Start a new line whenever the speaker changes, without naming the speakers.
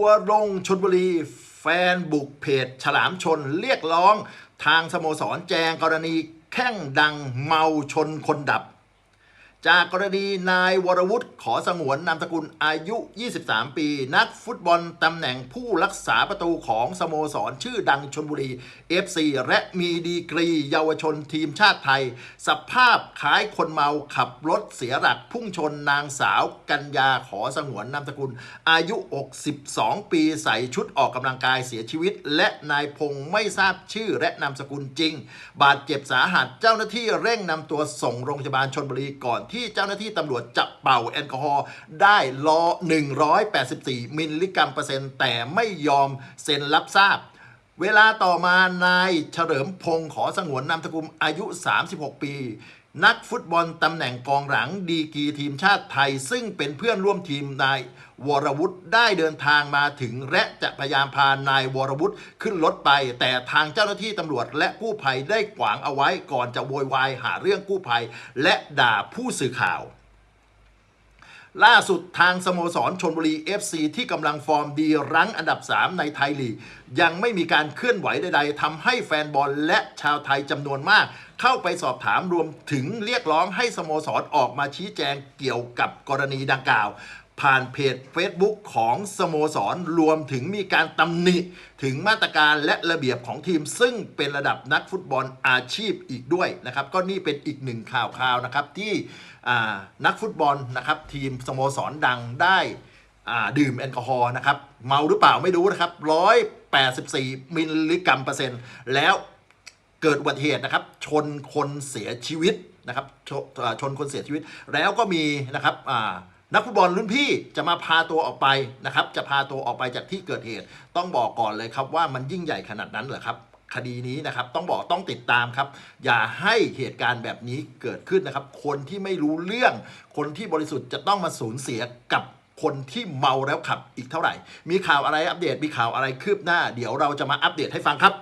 วร์ลงชนบุรี แฟนบุกเพจ ฉลามชนเรียกร้อง ทางสโมสรแจงกรณีแข้งดังเมาชนคนดับ จากกรณีนายวรวุฒิขอสงวนนามสกุลอายุ 23 ปี นักฟุตบอลตำแหน่งผู้รักษาประตูของสโมสร ชื่อดังชนบุรี FC และมีดีกรีเยาวชนทีมชาติไทย สภาพคล้ายคนเมาขับรถเสียหลักพุ่งชนนางสาวกัญญาขอสงวนนามสกุล อายุ 62 ปีใส่ชุดออกกำลังกายเสียชีวิต และนายพงศ์ไม่ทราบชื่อและนามสกุลจริง บาดเจ็บสาหัสเจ้าหน้าที่เร่งนำตัวส่งโรงพยาบาลชนบุรีก่อนที่ที่เจ้าหน้าที่ตำรวจจะเป่าแอลกอฮอล์ได้ลอ184 มิลลิกรัมเปอร์เซ็นต์ แต่ไม่ยอมเซ็นรับทราบ เวลาต่อมานายเฉลิมพงศ์ขอสงวนนามสกุลอายุ 36 ปี นักฟุตบอลตำแหน่งกองหลังดีกีทีมชาติไทย ซึ่งเป็นเพื่อนร่วมทีมนายวรวุฒิได้เดินทางมาถึง และจะพยายามพานายวรวุฒิขึ้นรถไป แต่ทางเจ้าหน้าที่ตำรวจและกู้ภัยได้ขวางเอาไว้ก่อนจะโวยวายหาเรื่องกู้ภัย และด่าผู้สื่อข่าว ล่าสุดทางสโมสรชนบุรี FC ที่กำลังฟอร์มดีรั้งอันดับ 3 ในไทยลีก ยังไม่มีการเคลื่อนไหวใดๆทำให้แฟนบอลและชาวไทยจำนวนมาก เข้าไปสอบถามรวมถึงเรียกร้องให้สโมสรออกมาชี้แจงเกี่ยวกับกรณีดังกล่าว ผ่านเพจ Facebook ของสโมสรรวมถึงมีการตำหนิถึงมาตรการและระเบียบของทีม ซึ่งเป็นระดับนักฟุตบอลอาชีพอีกด้วยนะครับก็นี่เป็นอีกหนึ่งข่าวคราวนะครับที่นักฟุตบอลนะครับทีมสโมสรดังได้ดื่มแอลกอฮอล์นะครับเมาหรือเปล่าไม่รู้นะครับ184 มิลลิกรัมเปอร์เซ็นต์ แล้วเกิดอุบัติเหตุนะครับชนคนเสียชีวิตนะครับชชนคนเสียชีวิต แล้วก็มีนะครับ นักฟุตบอลรุ่นพี่จะมาพาตัวออกไปนะครับจะพาตัวออกไปจากที่เกิดเหตุ ต้องบอกก่อนเลยครับว่ามันยิ่งใหญ่ขนาดนั้นเหรอครับคดีนี้นะครับต้องบอกต้องติดตามครับ อย่าให้เหตุการณ์แบบนี้เกิดขึ้นนะครับ คนที่ไม่รู้เรื่อง คนที่บริสุทธิ์จะต้องมาสูญเสียกับคนที่เมาแล้วขับอีกเท่าไหร่ มีข่าวอะไรอัปเดตมีข่าวอะไรคืบหน้า เดี๋ยวเราจะมาอัปเดตให้ฟังครับ